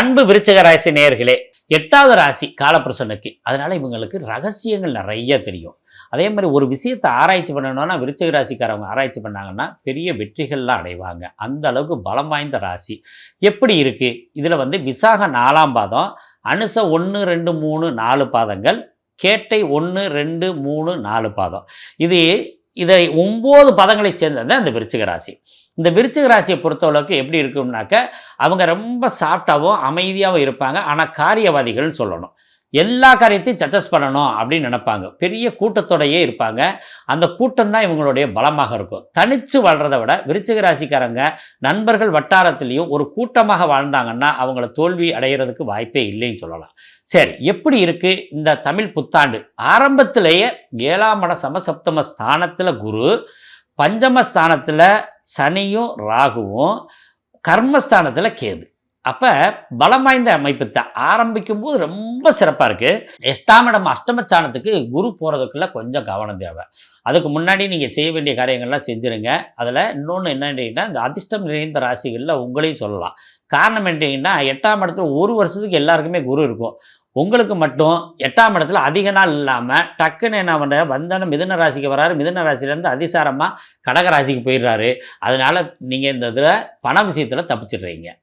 அன்பு விருச்சக ராசி நேயர்களே எட்டாவது ராசி காலப்பிரசனுக்கு அதனால இவங்களுக்கு ரகசியங்கள் நிறைய தெரியும். அதே மாதிரி ஒரு விஷயத்தை ஆராய்ச்சி பண்ணணும்னா விருச்சிக ராசிக்காரவங்க ஆராய்ச்சி பண்ணாங்கன்னா பெரிய வெற்றிகள்லாம் அடைவாங்க. அந்த அளவுக்கு பலம் வாய்ந்த ராசி. எப்படி இருக்கு? இதில் வந்து விசாக நாலாம் பாதம் அனுச ஒன்று ரெண்டு மூணு நாலு பாதங்கள் கேட்டை ஒன்று ரெண்டு மூணு நாலு பாதம். இது இதை ஒம்பது பதங்களை சேர்ந்தது அந்த விருச்சிக ராசி. இந்த விருச்சிக ராசியை பொறுத்தளவுக்கு எப்படி இருக்கும்னாக்க அவங்க ரொம்ப சாஃப்டாகவும் அமைதியாகவும் இருப்பாங்க. ஆனால் காரியவாதிகள்னு சொல்லணும். எல்லா காரியத்தையும் சக்ஸஸ் பண்ணணும் அப்படின்னு நினைப்பாங்க. பெரிய கூட்டத்தோடையே இருப்பாங்க. அந்த கூட்டம் தான் இவங்களுடைய பலமாக இருக்கும். தனித்து வாழ்கிறத விட விருச்சிக ராசிக்காரங்க நண்பர்கள் வட்டாரத்திலையும் ஒரு கூட்டமாக வாழ்ந்தாங்கன்னா அவங்கள தோல்வி அடைகிறதுக்கு வாய்ப்பே இல்லைன்னு சொல்லலாம். சரி எப்படி இருக்குது இந்த தமிழ் புத்தாண்டு? ஆரம்பத்திலேயே ஏழாம் மட சமசப்தம ஸ்தானத்தில் குரு பஞ்சம ஸ்தானத்தில் சனியும் ராகுவும் கர்மஸ்தானத்தில் கேது. அப்போ பலம் வாய்ந்த அமைப்பு தான் ஆரம்பிக்கும் போது ரொம்ப சிறப்பாக இருக்குது எட்டாம் இடம் அஷ்டமஸ்தானத்துக்கு குரு போகிறதுக்குள்ள கொஞ்சம் கவனம் தேவை. அதுக்கு முன்னாடி நீங்கள் செய்ய வேண்டிய காரியங்கள்லாம் செஞ்சுருங்க. அதில் இன்னொன்று என்னன்னா இந்த அதிர்ஷ்டம் நிறைந்த ராசிகளில் உங்களையும் சொல்லலாம். காரணம் என்னன்னா எட்டாம் இடத்துல ஒரு வருஷத்துக்கு எல்லாருக்குமே குரு இருக்கும். உங்களுக்கு மட்டும் எட்டாம் இடத்துல அதிக நாள் இல்லாமல் டக்குன்னு என்ன பண்ண வந்தான மிதுன ராசிக்கு வராரு. மிதுன ராசிலேருந்து அதிசாரமாக கடக ராசிக்கு போயிடுறாரு. அதனால் நீங்கள் இந்த இதில் பண விஷயத்தில் தப்பிச்சிடுறீங்க.